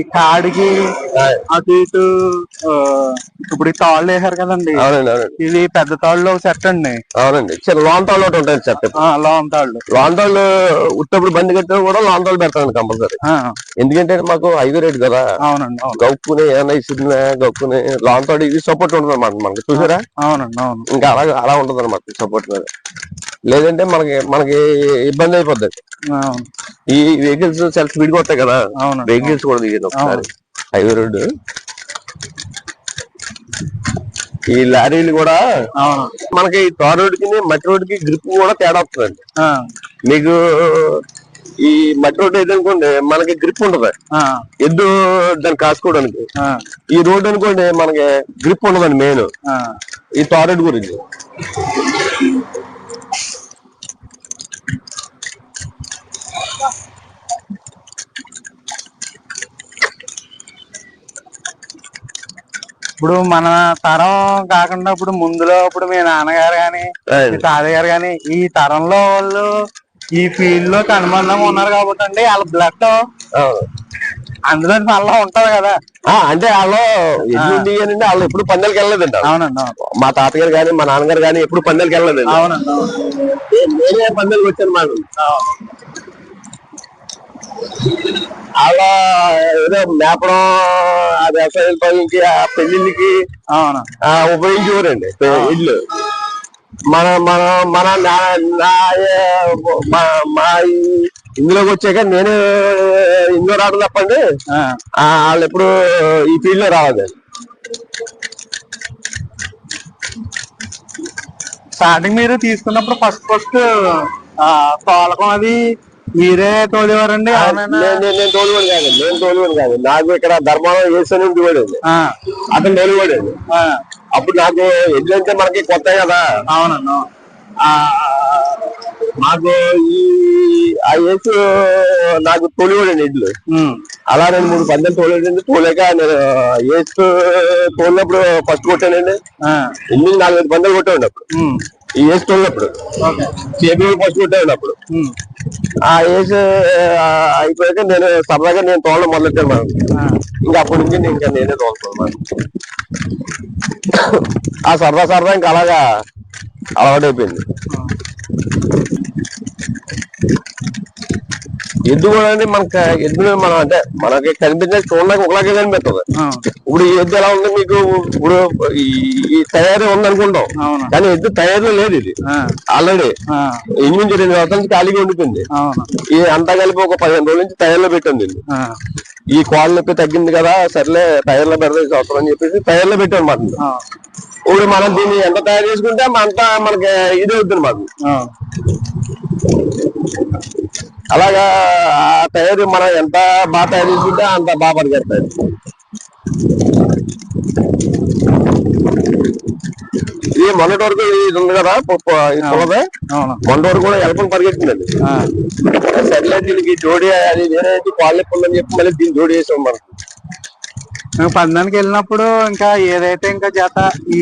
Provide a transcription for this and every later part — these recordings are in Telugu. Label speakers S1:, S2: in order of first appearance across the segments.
S1: ఈ కాడికి అటు ఇటు ఇప్పుడు ఈ తాళ్ళు వేసారు కదండి.
S2: అవునండి అవునండి.
S1: ఇది పెద్ద తాళ్ళు ఒక సెట్ అండి.
S2: అవునండి. చిన్న లాంగ్ తాళ్ళు ఒకటి ఉంటాయి
S1: ఆ, లాంగ్ తాళ్ళు.
S2: లాంగ్ తాళ్ళు ఉత్తప్పుడు బండి కట్టినా కూడా లాంగ్ తాళ్ళు పెడతానండి కంపల్సరీ. ఎందుకంటే మాకు హైవే రేట్ కదా.
S1: అవునండి అవును.
S2: గౌక్కుని ఏమైనా ఇస్తున్నా గౌక్కుని లాంగ్ తాడు ఇది సపోర్ట్ ఉంటుంది అన్నమాట మనకి. చూసారా?
S1: అవునండి అవును.
S2: ఇంకా అలా అలా ఉంటుంది అనమాట సపోర్ట్ మీద. లేదంటే మనకి మనకి ఇబ్బంది అయిపోద్ది. ఈ వెహికల్స్ చాలా స్పీడ్గా వస్తాయి కదా. వెహికల్స్ కూడా దిగదు ఒకసారి. హైవే రోడ్డు ఈ లారీలు కూడా మనకి ఈ తార్ రోడ్డుకి మట్టి రోడ్డుకి గ్రిప్ కూడా తేడా వస్తుందండి. మీకు ఈ మట్టి రోడ్డు అయితే అనుకోండి మనకి గ్రిప్ ఉంటది.
S1: ఆ,
S2: ఎద్దు దాన్ని కాసుకోవడానికి. ఈ రోడ్డు అనుకోండి మనకి గ్రిప్ ఉండదండి మెయిన్. ఈ తార్ రోడ్డు గురించి.
S1: ఇప్పుడు మన తరం కాకుండా ఇప్పుడు ముందులో ఇప్పుడు మీ నాన్నగారు గాని మీ తాతయ్య గారు గాని ఈ తరంలో వాళ్ళు ఈ ఫీల్డ్లో అనుబంధంగా ఉన్నారు కాబట్టి అండి వాళ్ళ బ్లడ్ అందులో మళ్ళా ఉంటది కదా.
S2: అంటే వాళ్ళు ఎన్ని అంటే వాళ్ళు ఎప్పుడు పందెలకి వెళ్ళలేదండి వాళ్ళు.
S1: అవునండి అవును.
S2: మా తాతగారు కానీ మా నాన్నగారు కానీ ఎప్పుడు పందెలకి వెళ్ళలేదండి
S1: అవునండి
S2: నేనే పందెలకి వచ్చాను మాట అలా ఏదో మేపడం ఆ వ్యవసాయం పనికి ఆ పెళ్ళిళ్ళకి ఉపయోగించేవారండి ఇల్లు. మన మన మన మా- ఇందులోకి వచ్చాక నేను ఇందులో రావడం తప్పండి. వాళ్ళు ఎప్పుడు ఈ ఫీల్డ్లో రావాలి
S1: స్టార్టింగ్ మీరు తీసుకున్నప్పుడు ఫస్ట్ ఫస్ట్ తోలకం అది మీరే తోలేవారండి?
S2: నేను నేను- నేను తోలువాడు కాదు నేను తోలువాడు కాదు. నాకు ఇక్కడ ధర్మానం వేసని
S1: ఆ,
S2: అతను తోలువాడు అప్పుడు నాకు ఎడ్లు అంటే మనకి కొత్త కదా.
S1: అవునండి అవును
S2: ఆ, నాకు ఈ ఆ ఏసు నాకు తోలివాడండి ఎడ్లు
S1: ఉమ్,
S2: అలా రెండు మూడు పందెలు తోలేదండి తోలేక నేను ఏసు తోలినప్పుడు ఫస్ట్ కొట్టానండి. ఎనిమిది నాలుగైదు పందెలు కొట్టాడు అప్పుడు. ఈ ఏసు తోలినప్పుడు. చేపలు ఫస్ట్ కొట్టాడు అప్పుడు. ఆ ఏజ్ అయిపోయాక నేను సరదాగా నేను తోలడం మొదలెట్టాను
S1: ఆ,
S2: ఇంకా అప్పటి నుంచి నేను ఇంకా నేనే తోలుతున్నాను ఆ సరదా సరదా ఇంకా అలాగా అలవాటైపోయింది. ఎద్దు కూడా అండి మనకి ఎద్దుని మనం అంటే మనకి కనిపించే చూడడానికి ఒకలాగే కనిపిస్తుంది. ఇప్పుడు ఈ ఎద్దు ఎలా ఉంది మీకు? ఇప్పుడు ఈ తయారీ ఉంది అనుకుంటాం.
S1: అవును.
S2: కానీ ఎద్దు తయారీలో లేదు ఇది. ఆల్రెడీ
S1: ఆ,
S2: ఎనిమిది రెండు సంవత్సరాల నుంచి ఖాళీగా ఉండిపోయింది. ఈ అంతా కలిపి ఒక పదిహేను రోజుల నుంచి టైర్లో పెట్టింది ఈ కాల్ నొప్పి తగ్గింది కదా సర్లే టైర్లో పెడతాయి సంవత్సరం అని చెప్పేసి టైర్లో పెట్టాం మాట ఇప్పుడు మనం దీన్ని ఎంత తయారు చేసుకుంటే అంత మనకి ఇది అవుతుంది మాకు. అలాగా ఆ తయారు మనం ఎంత బాగా తయారు చేసుకుంటే అంత బాగా పరిగెడతాయి ఇది మొన్నటి వరకు ఇది ఉంది కదా ఈ పొలదే మొన్నటి వరకు కూడా ఎలపని పరిగెట్టిందండి సర్లే దీనికి జోడి అది వేరే నొప్పి ఉందని చెప్పి మళ్ళీ దీన్ని జోడి చేసాం మనం.
S1: పందానికి వెళ్ళినప్పుడు ఇంకా ఏదైతే ఇంకా జత ఈ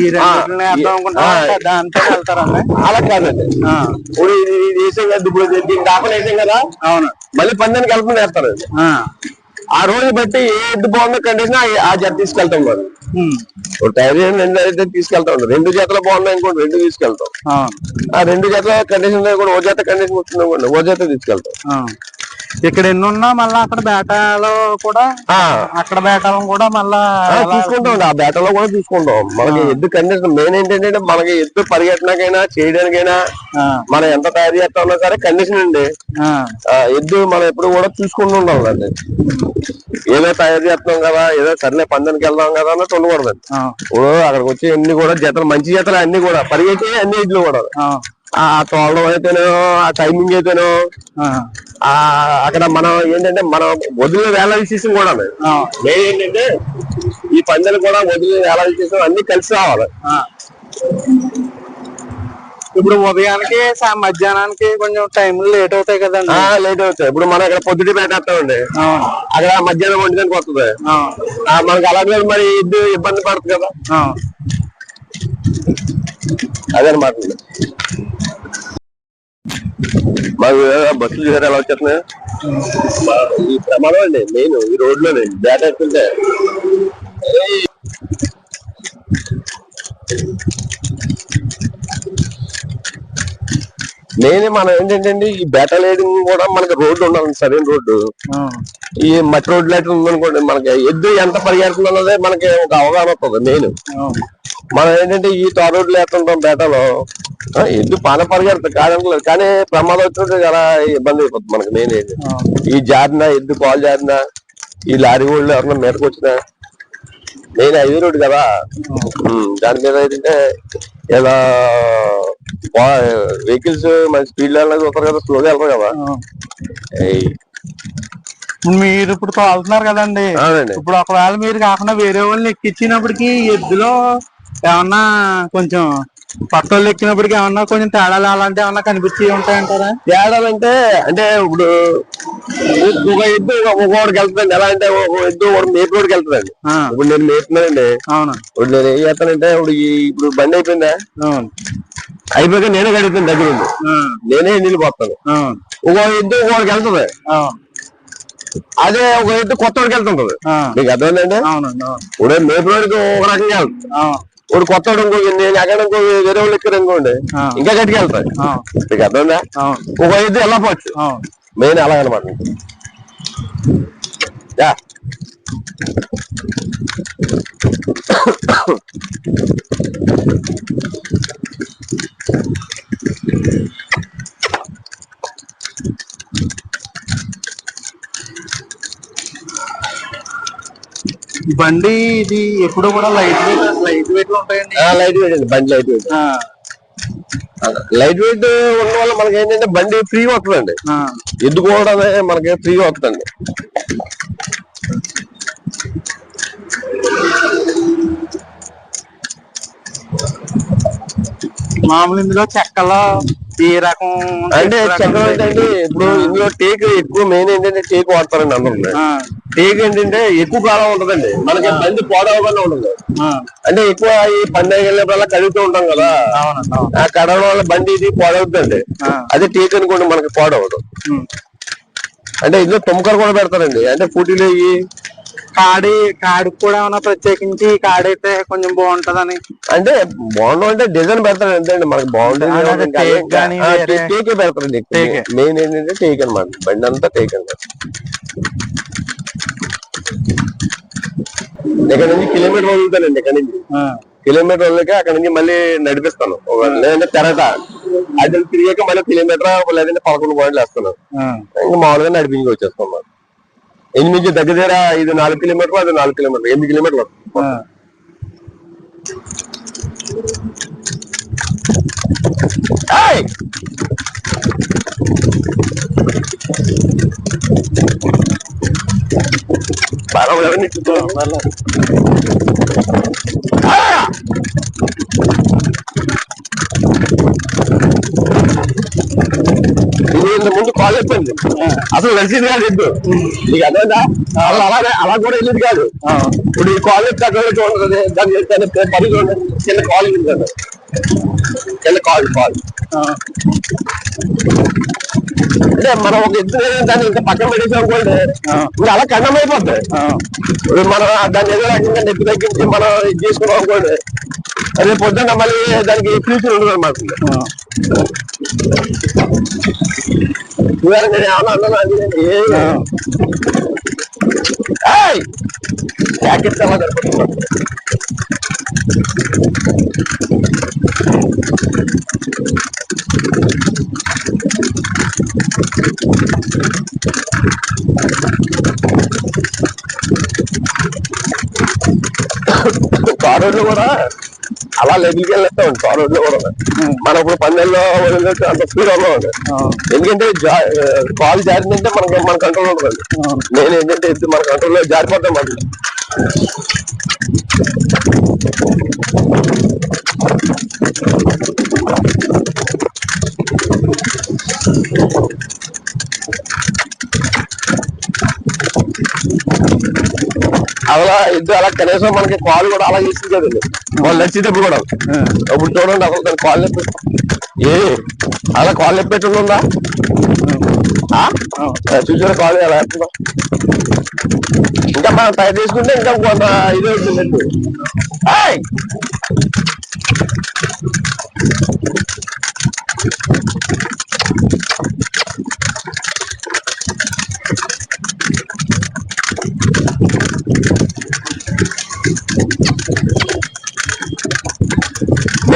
S1: దాంతో వెళ్తారండి
S2: అలా కాదండి.
S1: ఆ,
S2: ఇప్పుడు ఇది ఇది వేసాం కదా ఇప్పుడు దీనికి దాపలు వేసాం కదా?
S1: అవును.
S2: మళ్ళీ పందానికి కలుపుని వేస్తారు
S1: ఆ,
S2: ఆ రోజు బట్టి ఏ ఎద్దు బాగుందో కండిషన్ ఆ జత తీసుకెళ్తాం మరి. టైర్ రెండు అయితే తీసుకెళ్తాం రెండు జతలు బాగున్నాయి అనుకోండి రెండు తీసుకెళ్తాం. ఆ రెండు జతల కండిషన్ కూడా ఓ జత కండిషన్ వచ్చింది అనుకోండి ఓ జత తీసుకెళ్తాం.
S1: ఇక్కడ ఎన్ని ఉన్నా మళ్ళా అక్కడ బేటాలో కూడా అక్కడ బేటాలను కూడా మళ్ళా
S2: తీసుకుంటాం. ఆ బేటలో కూడా తీసుకుంటాం. మనకి ఎద్దు కండిషన్ మెయిన్ ఏంటంటే మనకి ఎద్దు పరిగెట్టడానికైనా చేయడానికైనా మనం ఎంత తయారు చేస్తామన్నా సరే కండిషన్ అండి. ఎద్దు మనం ఎప్పుడు కూడా చూసుకుంటూ ఉండాలి అండి ఏదో తయారు చేస్తున్నాం కదా ఏదో సర్లే పందానికి వెళ్దాం కదా అన్నట్టు ఉండకూడదు.
S1: ఆ,
S2: ఇప్పుడు అక్కడికి వచ్చి అన్ని కూడా జతలు మంచి జతలు అన్ని కూడా పరిగెట్టి అన్ని ఇడ్లు కూడా.
S1: ఆ,
S2: తోలడం అయితేనో ఆ టైమింగ్ అయితేనో
S1: ఆ,
S2: అక్కడ మనం ఏంటంటే మనం వదిలిన వేళ విశేషం కూడా ఏంటంటే ఈ పందెలు కూడా వదిలిన వేళ విశేషం అన్ని కలిసి రావాలి.
S1: ఆ. ఇప్పుడు ఉదయానికి మధ్యాహ్నానికి కొంచెం టైం లేట్ అవుతాయి కదండి.
S2: లేట్ అవుతాయి. ఇప్పుడు మనం ఇక్కడ పొద్దుటి పెట్టేస్తామండి అక్కడ మధ్యాహ్నం గంటకు వస్తుంది. మనకి అలాగే మరి ఇబ్బంది పడుతుంది కదా.
S1: అవును
S2: అదనమాట మాకు బస్సులు చూసారు ఎలా వచ్చేస్తున్నాయి? ఈ ప్రమాదం అండి మెయిన్ ఈ రోడ్లోనే బ్యాట్ వేస్తుంటే. మెయిన్ మనం ఏంటంటే ఈ బేటా లేడింగ్ కూడా మనకి రోడ్డు ఉండాలి సరైన రోడ్డు. ఈ మట్టి రోడ్డు లైట్ ఉందనుకోండి మనకి ఎద్దు ఎంత పరిగెడుతుంది అన్నదే మనకి ఒక అవగాహన వస్తుంది మెయిన్. మనం ఏంటంటే ఈ తార్ రోడ్లు వేస్తుంటాం బేటలో. ఆ, ఎద్దు పాన పరిగెడుతుంది కాదనలేదు కానీ ప్రమాదం వచ్చినట్టు చాలా ఇబ్బంది అయిపోతుంది మనకి మెయిన్ ఏంటి ఈ జారిన ఎద్దు కాల్ జారిన ఈ లారీ వాళ్ళు ఎవరన్నా మీదకి వచ్చినా మెయిన్ హైవే రోడ్ కదా. దాని మీద ఏంటంటే ఇలా వెహికల్స్ మంచి స్పీడ్ వెళ్ళడానికి చూస్తారు కదా స్లోగా వెళ్తారు కదా.
S1: మీరు ఇప్పుడు తోలుతున్నారు కదండి. ఇప్పుడు ఒకవేళ మీరు కాకుండా వేరే వాళ్ళని ఎక్కించినప్పటికి ఎద్దులో ఏమన్నా కొంచెం కొత్త వాళ్ళు ఎక్కినప్పటికి ఏమన్నా కొంచెం తేడాలు అలాంటి ఏమన్నా కనిపించి ఉంటాయంటారా?
S2: తేడాలంటే అంటే ఇప్పుడు ఒక ఎద్దు ఒకటికి వెళ్తుందండి. ఎలా అంటే ఒక ఎద్దు ఒక మేపు రోడ్కి వెళ్తుందండి. ఇప్పుడు నేను మేపుతున్నానండి.
S1: అవును.
S2: ఇప్పుడు నేను ఏం చేస్తానంటే ఇప్పుడు ఈ ఇప్పుడు బండి అయిపోయిందా?
S1: అవును.
S2: అయిపోయాక నేనే గడుపుతాను దగ్గర ఉంది
S1: ఆ,
S2: నేనే నీళ్ళు పోతాను
S1: అవును.
S2: ఒక ఎద్దు ఒకటికి వెళ్తుంది.
S1: అవును.
S2: అదే ఒక ఎద్దు కొత్త వాడికి వెళ్తుంటది. మీకు
S1: అవును.
S2: ఇప్పుడు మేపు రోడ్కి ఒక రకంగా వెళ్తుంది.
S1: అవును
S2: ఇప్పుడు కొత్త వాడు ఇంకో నేను ఎక్కడ ఇంకో వేరే వాళ్ళు ఎక్కడ అనుకోండి
S1: ఆ.
S2: ఇంకా గట్టికి వెళ్తాయి
S1: అవును
S2: మీకు అర్థమైందా
S1: అవును
S2: ఒక ఎద్దు వెళ్ళపోవచ్చు
S1: అవును
S2: మెయిన్ అలాగనమాట యా
S1: బండి ఇది ఎప్పుడు కూడా లైట్ వెయిట్ లైట్ వెయిట్లో ఉంటాయండి.
S2: లైట్ వెయిట్ అండి బండి లైట్ వెయిట్. లైట్ వెయిట్ ఉన్న వల్ల మనకి ఏంటంటే బండి ఫ్రీ వస్తుందండి.
S1: ఆ,
S2: ఎద్దుకోవడం అనేది మనకి ఫ్రీ వస్తుందండి.
S1: మామూలు ఇందులో చెక్కలో ఏ రకం
S2: అంటే
S1: చెక్క రకం
S2: చక్రం ఏంటంటే ఇప్పుడు ఇందులో టేక్ ఎక్కువ మెయిన్ ఏంటంటే టేక్ వాడతారండి అందరూ. టేక్ ఏంటంటే ఎక్కువ కాలం ఉంటదండి. మనకి బండి పోడవగానే ఉంటుంది. అంటే ఎక్కువ ఈ పండుగ వెళ్ళినప్పుడల్లా కడుగుతూ ఉంటాం కదా. ఆ కడవడం వల్ల బండి ఇది పాడవుతుందండి
S1: ఆ,
S2: అదే టేక్ అనుకోండి మనకి పాడవదు. అంటే ఇందులో తుమ్మకలు కూడా పెడతారండి. అంటే పుట్టిలు అయ్యి.
S1: కాడి కాడికి కూడా ఏమైనా ప్రత్యేకించి కాడైతే కొంచెం బాగుంటదని.
S2: అంటే బాగుండు అంటే డిజైన్ పెడతారు అంతే మనకి బాగుంటుంది
S1: టేకే
S2: పెడతారండి
S1: టేకే.
S2: మెయిన్ ఏంటంటే టేక్ అనమాట బండి అంతా టేక్ అనమాట ఇక్కడ నుంచి కిలోమీటర్ వదులుతానండి ఇక్కడ నుంచి. కిలోమీటర్ వదిలేక అక్కడ నుంచి మళ్ళీ నడిపిస్తాను. లేదంటే తెరట. అది తిరిగాక మళ్ళీ కిలోమీటర్ లేదంటే పదకొండు పాయింట్లు వేస్తాను.
S1: ఆ,
S2: ఇంకా మామూలుగా నడిపించి వచ్చేస్తాం ఎనిమిది దగ్గర దగ్గర ఇది నాలుగు కిలోమీటర్లు అది నాలుగు కిలోమీటర్లు ఎనిమిది కిలోమీటర్లు వస్తుంది.
S1: ఆ.
S2: ఏయ్! బాగా ఎవరిని చూస్తున్నావు? ఆ! ఇది ఇంత ముందు కాల్ చెప్పింది అసలు నడిచింది కాదు ఎద్దు నీకు అర్థమైందా అలా అలాగే అలా కూడా వెళ్ళేది కాదు ఇప్పుడు ఈ కాలేజ్ దగ్గర చూడండి దాని దాని పని చూడండి చిన్న కాల్ ఉంది కదా చిన్న కాల్ కాల్ అంటే మనం ఒక ఎద్దు దాన్ని ఇంకా పక్కన పెట్టేసాం అనుకోండి ఇంకా అలా కన్నం అయిపోతాయి ఇప్పుడు మనం దాన్ని ఏదో రకంగా నెత్తి తగ్గించి మనం ఇది చేసుకున్నాం అనుకోండి అదే పొద్దున్న మళ్ళీ దానికి ఫ్యూచర్ ఉండదు అనమాట ఇవాళ నేను ఏమన్నా అన్నానా? అది ఏ- ఏయ్! ప్యాకెట్ అలా సరిపోతుంది. తార్ రోడ్లు కూడా అలా లెవెల్కి వెళ్ళేస్తా. ఉంది తార్ రోడ్లు కూడా. మనం ఇప్పుడు పన్నెండులో వదిలేసి అంత స్పీడ్ ఉంది ఎందుకంటే కాల్ జారిందంటే మనకు మన కంట్రోల్ ఉంటుంది నేను ఏంటంటే ఇది మన కంట్రోల్లో జారిపోతాం మరి అలా ఇద్దరు అలా కనీసం మనకి కాల్ కూడా అలా ఇస్తుంది కదండి. వాళ్ళు నచ్చేటప్పుడు కూడా. అప్పుడు చూడండి అసలు దాని కాల్ నొప్పి. ఏ అలా కాల్ ఎప్పటి ఉందా? చూసారా కాల్ ఎలా వేస్తుందో? ఇంకా మనం తయారు చేసుకుంటే ఇంకా కొంత ఇది అవుతుందండి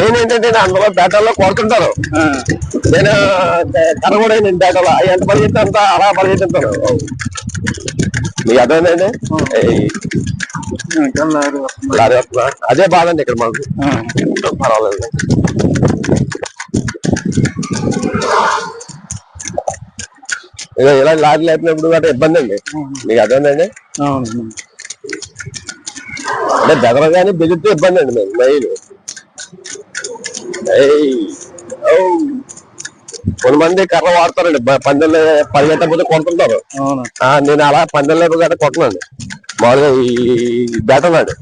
S2: మెయిన్ ఏంటంటే నేను అందులో బేటాల్లో కొడుతుంటారు. నేను కూడా నేను బేటాలో ఎంత పరిగెత్తే అంత అలా పరిగెత్తుంటాను మీకు అర్థమైందండి? లారీ? అదే బాధ అండి ఇక్కడ మాకు. పర్వాలేదు. ఇక ఇలా లారీ లేపినప్పుడు గట్రా ఇబ్బంది అండి. మీకు అర్థమైందండి? అంటే బెదరగానే బెదిరితే ఇబ్బంది అండి మేము మెయిన్. కొంతమంది కర్ర వాడతారండి. కొడుతుంటారు
S1: అవును?
S2: ఆ, నేను అలా పందెల్లో గట్రా కొట్టనండి. మామూలుగా ఈ బేటనాడు.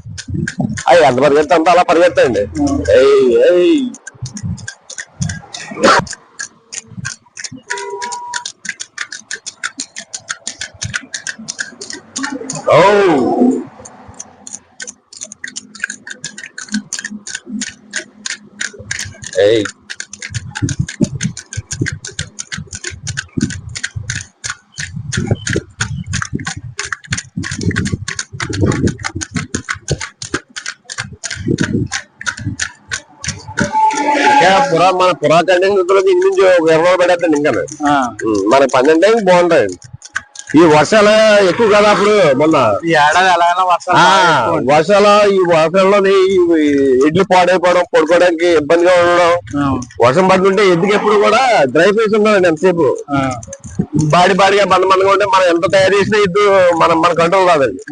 S2: అయ్యి ఎంత పరిగెత్తే అంత అలా పరిగెత్తండి ఏయ్, పురా మన రోజులు పడేద్దండి ఇంకా. మన పన్నెండు బాగుంటాయండి ఈ వర్షాలు ఎక్కువ కదా అప్పుడు మొన్న.
S1: వర్షాలు
S2: ఈ వర్షంలో ఇడ్లు పాడైపోవడం పడుకోవడానికి ఇబ్బందిగా ఉండడం. వర్షం పడుతుంటే ఎద్దుకి ఎప్పుడు కూడా డ్రై ఫేస్ ఉండాలండి ఎంతసేపు. బాడి బాడిగా బంద బందగా ఉంటే మనం ఎంత తయారు చేసినా ఇద్దు మనం మన కంట్రోల్ కాదండి.